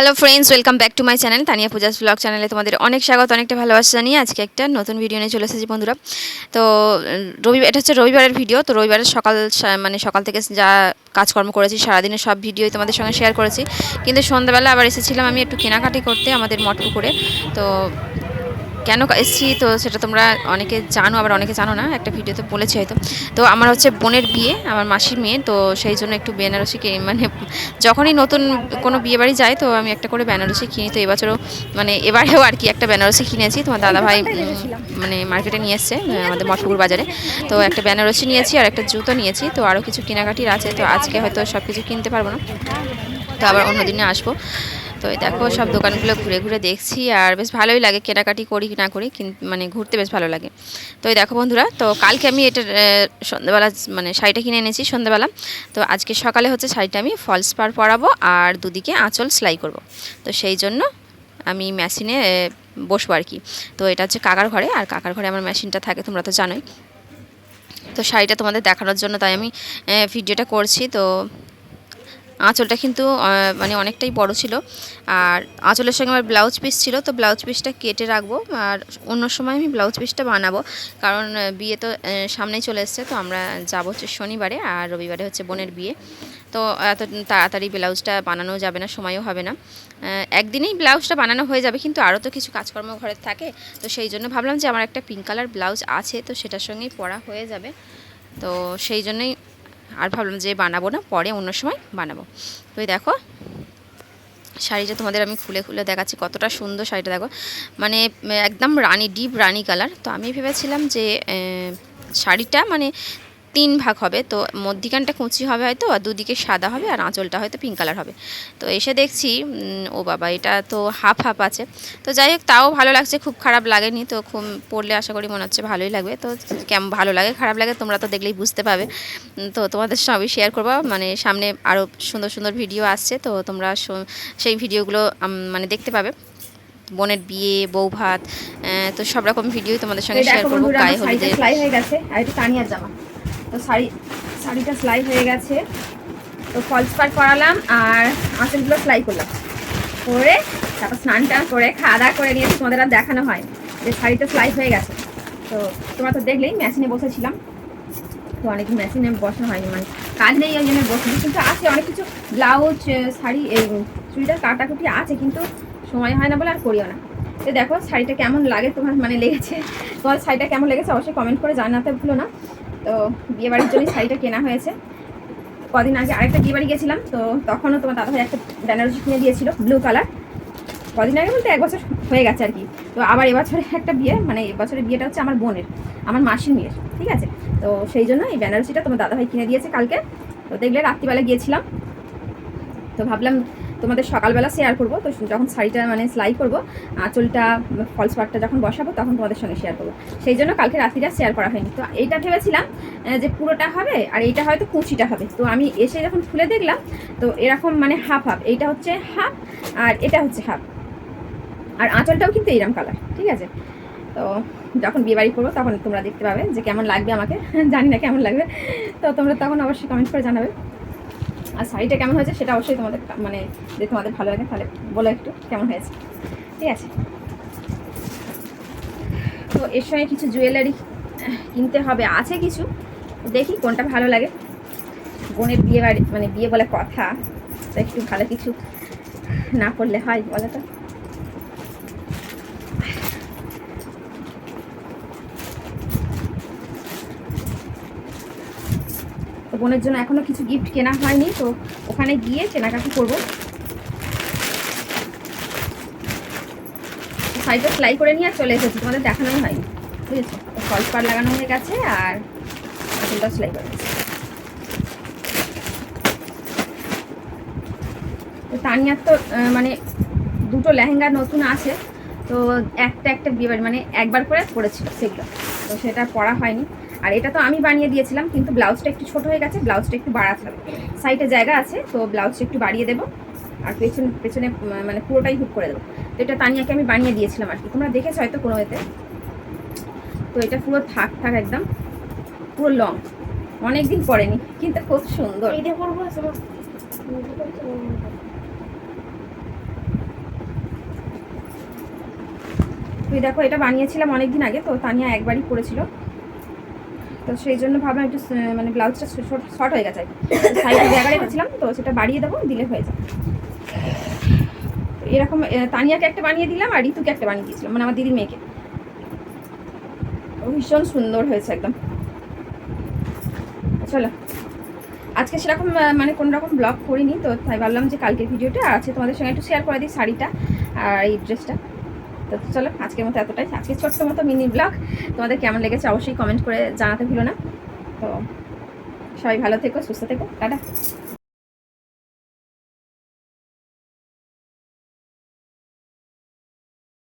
Hello friends welcome back to my channel Tania Puja's vlog চ্যানেলে তোমাদের অনেক স্বাগত, অনেকটা ভালোবাসা জানিয়ে আজকে একটা নতুন ভিডিও নিয়ে চলে এসেছি বন্ধুরা। তো, রবি এটা হচ্ছে রবিবারের ভিডিও তো রবিবারের সকাল মানে সকাল থেকে যা কাজকর্ম করেছি, সারাদিনের সব ভিডিওই তোমাদের সঙ্গে শেয়ার করেছি। কিন্তু সন্ধ্যাবেলা আবার এসেছিলাম আমি একটু কেনাকাটি করতে আমাদের মটপুকুরে তো কেন এসেছি? তো সেটা তোমরা অনেকে জানো আবার অনেকে জানো না একটা ভিডিওতে বলেছি হয়তো। তো আমার হচ্ছে বোনের বিয়ে আমার মাসির মেয়ে তো সেই জন্য একটু বেনারসি কিনে মানে যখনই নতুন কোনো বিয়ে বাড়ি যায় তো আমি একটা করে বেনারসি কিনি। তো এবছরও মানে এবারেও আর কি একটা বেনারসি কিনেছি। তোমার দাদাভাই মানে মার্কেটে নিয়ে এসছে আমাদের মঠপুর বাজারে। তো একটা বেনারসি নিয়েছি আর একটা জুতো নিয়েছি। তো আরও কিছু কেনাকাটির আছে। তো আজকে হয়তো সব কিছু কিনতে পারব না। তো আবার অন্য দিনে আসব। তো দেখো সব দোকানগুলো ঘুরে ঘুরে দেখছি আর বেশ ভালোই লাগে, কেনাকাটি করি না করি মানে ঘুরতে বেশ ভালো লাগে। তো এই দেখো বন্ধুরা, তো কালকে আমি এটা সন্ধ্যাবেলা মানে শাড়িটা কিনে এনেছি সন্ধ্যাবেলা। তো আজকে সকালে হচ্ছে শাড়িটা আমি ফলস পার পরাবো আর দুদিকে আঁচল সেলাই করব। তো সেই জন্য আমি মেশিনে বসবো আর কি। তো এটা হচ্ছে কাকার ঘরে, আর কাকার ঘরে আমার মেশিনটা থাকে, তোমরা তো জানোই। তো শাড়িটা তোমাদের দেখানোর জন্য তাই আমি ভিডিওটা করছি। তো আঁচলটা কিন্তু মানে অনেকটাই বড় ছিল। আর আঁচলের সঙ্গে আমার ব্লাউজ পিস ছিল, তো ব্লাউজ পিসটা কেটে রাখব। আর অন্য সময় আমি ব্লাউজ পিসটা বানাবো। কারণ বিয়ে তো সামনেই চলে এসছে, তো আমরা যাব হচ্ছে শনিবারে আর রবিবারে হচ্ছে বোনের বিয়ে। তো এত তাড়াতাড়ি ব্লাউজটা বানানো যাবে না, সময়ও হবে না। একদিনেই ব্লাউজটা বানানো হয়ে যাবে, কিন্তু আরও তো কিছু কাজকর্ম ঘরে থাকে। তো সেই জন্য ভাবলাম যে আমার একটা পিঙ্ক কালার ব্লাউজ আছে, তো সেটার সঙ্গেই পরা হয়ে যাবে। তো সেই জন্যই আর ভাবলাম যে বানাবো না, পরে অন্য সময় বানাবো। তো দেখো, শাড়িটা তোমাদের আমি খুলে খুলে দেখাচ্ছি কতটা সুন্দর শাড়িটা, দেখো। মানে একদম রানি, ডিপ রানি কালার। তো আমি ভেবেছিলাম যে শাড়িটা মানে তিন ভাগ হবে। তো মধ্যিখানটা কুচি হবে হয়তো আর দুদিকে সাদা হবে আর আঁচলটা হয়তো পিঙ্ক কালার হবে। তো এসে দেখছি ও বাবা এটা তো হাফ হাফ আছে। তো যাই হোক তাও ভালো লাগছে খুব খারাপ লাগেনি। তো খুব পড়লে আশা করি মনে হচ্ছে ভালোই লাগবে। তো কেমন ভালো লাগে খারাপ লাগে তোমরা তো দেখলেই বুঝতে পাবে তো তোমাদের সবই শেয়ার করব। মানে সামনে আরও সুন্দর সুন্দর ভিডিও আসছে। তো তোমরা সেই ভিডিওগুলো মানে দেখতে পাবে। বোনের বিয়ে বউ ভাত তো সব রকম ভিডিও তোমাদের সঙ্গে শেয়ার করব। গায়ে হলুদের হয়ে গেছে। আর তানিয়ার জামা। তো শাড়ি, শাড়িটা সেলাই হয়ে গেছে। তো ফলস পার করালাম আর আঁচলগুলো সেলাই করলাম। করে তারপর স্নান টান করে, খাওয়া দাওয়া করে নিয়ে তোমাদের আর দেখানো হয় যে শাড়িটা সেলাই হয়ে গেছে। তো তোমরা তো দেখলেই মেশিনে বসেছিলাম। তো অনেক মেশিনে বসানো হয়নি মানে কাজ নেই ওই জন্য বসেছি কিন্তু আছে অনেক কিছু ব্লাউজ শাড়ি, এই চুড়িদার, কাটাকুটি আছে, কিন্তু সময় হয় না বলে আর করিও না। তো দেখো শাড়িটা কেমন লাগে তোমার মানে লেগেছে? তোমার শাড়িটা কেমন লেগেছে অবশ্যই কমেন্ট করে জানাতে ভুলো না। তো বিয়ে বাড়ির জন্য শাড়িটা কেনা হয়েছে। কদিন আগে আরেকটা বিয়ে বাড়ি গেছিলাম, তো তখনও তোমার দাদাভাই একটা বেনারসি কিনে দিয়েছিল ব্লু কালার কদিন আগে বলতে এক বছর হয়ে গেছে আর কি। তো আবার এবছরে একটা বিয়ে মানে এবছরের বিয়েটা হচ্ছে আমার বোনের, আমার মাসির মেয়ের, ঠিক আছে? তো সেই জন্য এই বেনারসিটা তোমার দাদাভাই কিনে দিয়েছে কালকে। তো দেখলে রাত্রিবেলা গিয়েছিলাম। তো ভাবলাম তোমাদের সকালবেলা শেয়ার করব। তো যখন শাড়িটা মানে সেলাই করব, আঁচলটা ফলস পার্টটা যখন বসাবো, তখন তোমাদের সঙ্গে শেয়ার করব। সেই জন্য কালকে রাত্রিটা শেয়ার করা হয়নি। তো এইটা ভেবেছিলাম যে পুরোটা হবে আর এইটা হয়তো কুচিটা হবে। তো আমি এসে যখন খুলে দেখলাম, তো এরকম মানে হাফ হাফ এইটা হচ্ছে হাফ আর এটা হচ্ছে হাফ আর আঁচলটাও কিন্তু এইরকম কালার ঠিক আছে? তো যখন বিয়ে বাড়ি করব, তখন তোমরা দেখতে পাবে যে কেমন লাগবে আমাকে। জানি না কেমন লাগবে। তো তোমরা তখন অবশ্যই কমেন্ট করে জানাবে। আর শাড়িটা কেমন হয়েছে সেটা অবশ্যই তোমাদের মানে যে তোমাদের ভালো লাগে তাহলে বলো একটু কেমন হয়েছে। ঠিক আছে। তো এর সঙ্গে কিছু জুয়েলারি কিনতে হবে, আছে কিছু। দেখি কোনটা ভালো লাগে। বোনের বিয়ে বাড়ি মানে বিয়ে বলে কথা। তো একটু ভালো কিছু না করলে হয় বলো তো। বোনের জন্য এখনও কিছু গিফট কেনা হয়নি, তো ওখানে গিয়ে কেনাকাটি করব। শাড়িটা সেলাই করে নিয়ে আর চলে এসেছি, তোমাদের দেখানো হয়নি, বুঝেছ? ফলস পার লাগানো হয়ে গেছে আর আঁচলটা সেলাই করে তো তানিয়ার তো মানে দুটো লেহেঙ্গা নতুন আছে, তো একটা একটা বিয়ে মানে একবার করে পড়েছিল সেগুলো, তো সেটা পরা হয়নি। আর এটা তো আমি বানিয়ে দিয়েছিলাম কিন্তু ব্লাউজটা একটু ছোট হয়ে গেছে ব্লাউজটা একটু বাড়াতে হবে। সাইডে জায়গা আছে তো ব্লাউজটা একটু বাড়িয়ে দেবো। আর পেছন পেছনে মানে পুরোটাই হুক করে দেবো। তো এটা তানিয়াকে আমি বানিয়ে দিয়েছিলাম আর কি। তোমরা দেখেছ হয়তো কোনো এতে। তো এটা পুরো থাক থাক একদম। পুরো লং অনেকদিন পরেনি কিন্তু খুব সুন্দর। এটা তুই দেখো এটা বানিয়েছিলাম অনেকদিন আগে তো তানিয়া একবারই করেছিল। তো সেই জন্য ভাবলাম একটু মানে ব্লাউজটা শর্ট হয়ে গেছে সাইডে জায়গা রেখেছিলাম তো সেটা বাড়িয়ে দেবো, দিলে হয়ে যাবে। এরকম তানিয়াকে একটা বানিয়ে দিলাম আর ঋতুকে একটা বানিয়ে দিয়েছিলাম মানে আমার দিদির মেয়েকে। ভীষণ সুন্দর হয়েছে একদম। চলো, আজকে সেরকম মানে কোনো রকম ব্লগ করিনি, তো তাই ভাবলাম যে কালকের ভিডিওটা আছে, তোমাদের সঙ্গে একটু শেয়ার করে দিই শাড়িটা আর এই ড্রেসটা তো চলো, আজকের মতো এতটাই। আজকে ছোট্ট মতো মিনি ব্লগ। তোমাদের কেমন লেগেছে অবশ্যই কমেন্ট করে জানাতে ভুলো না। তো সবাই ভালো থেকো, সুস্থ থেকো। টাটা।